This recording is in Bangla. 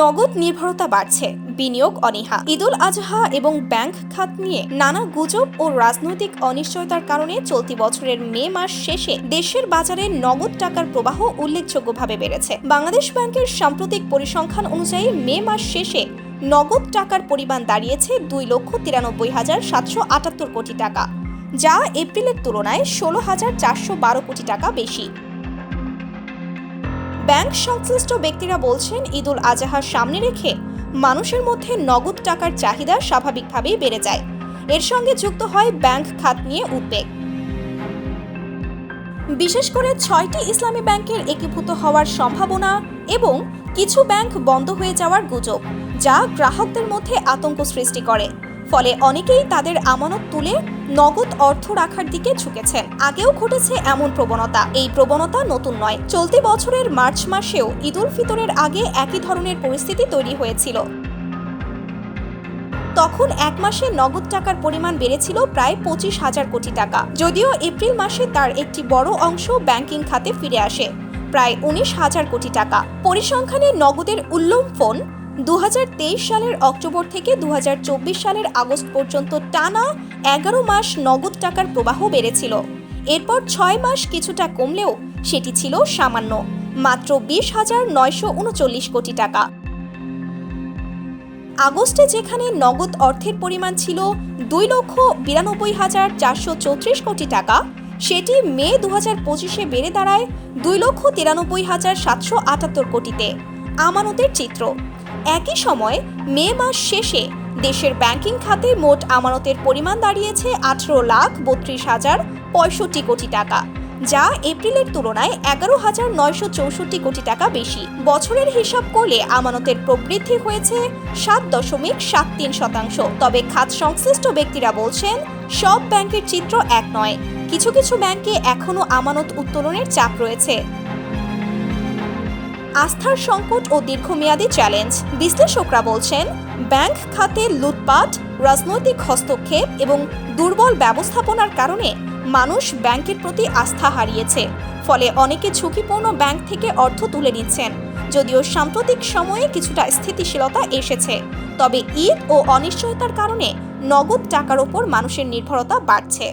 নগদ নির্ভরতা বাড়ছে, বিনিয়োগ অনীহা। ঈদুল আজহা এবং ব্যাংক খাত নিয়ে নানা গুজব ও রাজনৈতিক অনিশ্চয়তার কারণে চলতি বছরের মে মাস শেষে দেশের বাজারে নগদ টাকার প্রবাহ উল্লেখযোগ্যভাবে বেড়েছে। বাংলাদেশ ব্যাংকের সাম্প্রতিক পরিসংখ্যান অনুযায়ী মে মাস শেষে নগদ টাকার পরিমাণ দাঁড়িয়েছে দুই লক্ষ তিরানব্বই হাজার সাতশো আটাত্তর কোটি টাকা, যা এপ্রিলের তুলনায় ষোলো হাজার চারশো বারো কোটি টাকা বেশি। ব্যাংক সংশ্লিষ্ট ব্যক্তিরা বলছেন, ঈদুল আজহার সামনে রেখে মানুষের মধ্যে নগদ টাকার চাহিদা স্বাভাবিকভাবেই বেড়ে যায়। এর সঙ্গে যুক্ত হয় ব্যাংক খাত নিয়ে উদ্বেগ। বিশেষ করে ছয়টি ইসলামী ব্যাংকের একীভূত হওয়ার সম্ভাবনা এবং কিছু ব্যাংক বন্ধ হয়ে যাওয়ার গুজব, যা গ্রাহকদের মধ্যে আতঙ্ক সৃষ্টি করে। ফলে অনেকেই তাদের আমানত তুলে নগদ অর্থ রাখার দিকে ঝুঁকেছেন। আগেও ঘটেছে এমন প্রবণতা। এই প্রবণতা নতুন নয়। চলতি বছরের মার্চ মাসেও ঈদুল ফিতরের আগে একই ধরনের পরিস্থিতি তৈরি হয়েছিল। তখন এক মাসে নগদ টাকার পরিমাণ বেড়েছিল প্রায় পঁচিশ হাজার কোটি টাকা। যদিও এপ্রিল মাসে তার একটি বড় অংশ ব্যাংকিং খাতে ফিরে আসে, প্রায় উনিশ হাজার কোটি টাকা। পরিসংখ্যানে নগদের উল্লম্ফন দু হাজার তেইশ সালের অক্টোবর থেকে দু হাজার চব্বিশ সালের আগস্ট পর্যন্ত টানা এগারো মাস নগদ টাকার প্রবাহ বেড়েছিল। এরপর ছয় মাস কিছুটা কমলেও সেটি ছিল সামান্য, মাত্র বিশ হাজার নয়শো উনচল্লিশ কোটি টাকা। আগস্টে যেখানে নগদ অর্থের পরিমাণ ছিল দুই লক্ষ বিরানব্বই হাজার চারশো চৌত্রিশ কোটি টাকা, সেটি মে দু হাজার পঁচিশে বেড়ে দাঁড়ায় দুই লক্ষ তিরানব্বই হাজার সাতশো আটাত্তর কোটিতে। আমানতের চিত্র একই সময় মে মাস শেষে দেশের ব্যাংকিং খাতে মোট আমানতের পরিমাণ দাঁড়িয়েছে আঠারো লাখ বত্রিশ হাজার পঁয়ষট্টি কোটি টাকা, যা এপ্রিলের তুলনায় এগারো হাজার নয়শো চৌষট্টি কোটি টাকা বেশি। বছরের হিসাব করলে আমানতের প্রবৃদ্ধি হয়েছে সাত দশমিক সাত তিন শতাংশ। তবে খাত সংশ্লিষ্ট ব্যক্তিরা বলছেন, সব ব্যাংকের চিত্র এক নয়। কিছু কিছু ব্যাংকে এখনও আমানত উত্তোলনের চাপ রয়েছে। আস্থার সংকট ও দীর্ঘমেয়াদী চ্যালেঞ্জ। বিশ্লেষকরা বলছেন, ব্যাংক খাতে লুটপাট, রাজনৈতিক হস্তক্ষেপ এবং দুর্বল ব্যবস্থাপনার কারণে মানুষ ব্যাংকের প্রতি আস্থা হারিয়েছে। ফলে অনেকে ঝুঁকিপূর্ণ ব্যাংক থেকে অর্থ তুলে নিচ্ছেন। যদিও সাম্প্রতিক সময়ে কিছুটা স্থিতিশীলতা এসেছে, তবে ঈদ ও অনিশ্চয়তার কারণে নগদ টাকার ওপর মানুষের নির্ভরতা বাড়ছে।